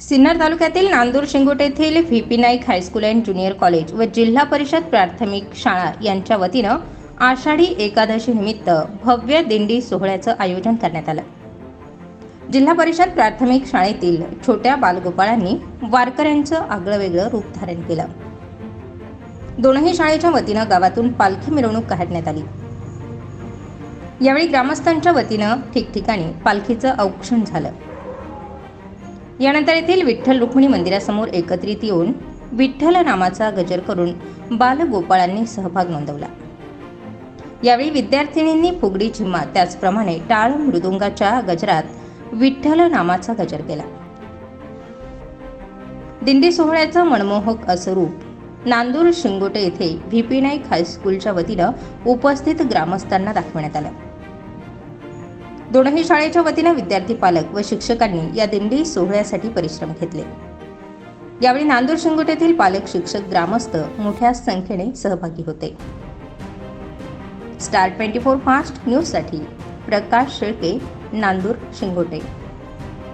सिन्नर तालुक्यातील नांदूर शिंगोटे येथील V P Naik high school and junior college व जिल्हा परिषद प्राथमिक शाळा यांच्या वतीनं आषाढी एकादशी निमित्त भव्य दिंडी सोहळ्याचं आयोजन करण्यात आलं. जिल्हा परिषद प्राथमिक शाळेतील छोट्या बालगोपाळांनी वारकऱ्यांचं आगळं वेगळं रूप धारण केलं. दोनही शाळेच्या वतीनं गावातून पालखी मिरवणूक काढण्यात आली. यावेळी ग्रामस्थांच्या वतीनं ठिकठिकाणी पालखीचं औक्षण झालं. यानंतर येथील विठ्ठल रुक्मिणी मंदिरासमोर एकत्रित येऊन विठ्ठल नामाचा गजर करून बालगोपाळांनी सहभाग नोंदवला. यावेळी विद्यार्थिनींनी फुगडी झिम्मा त्याचप्रमाणे टाळ मृदुंगाच्या गजरात विठ्ठल नामाचा गजर केला. दिंडी सोहळ्याचं मनमोहक असं रूप नांदूर शिंगोटे येथे व्ही पी नाईक हायस्कूलच्या वतीनं उपस्थित ग्रामस्थांना दाखवण्यात आलं. दोनही शाळेच्या वतीनं विद्यार्थी पालक व शिक्षकांनी या दिंडी सोहळ्यासाठी परिश्रम घेतले. यावेळी नांदूर शिंगोटेतील पालक शिक्षक ग्रामस्थ मोठ्या संख्येने सहभागी होते. स्टार ट्वेंटी फोर फास्ट न्यूजसाठी प्रकाश शेळके नांदूर शिंगोटे.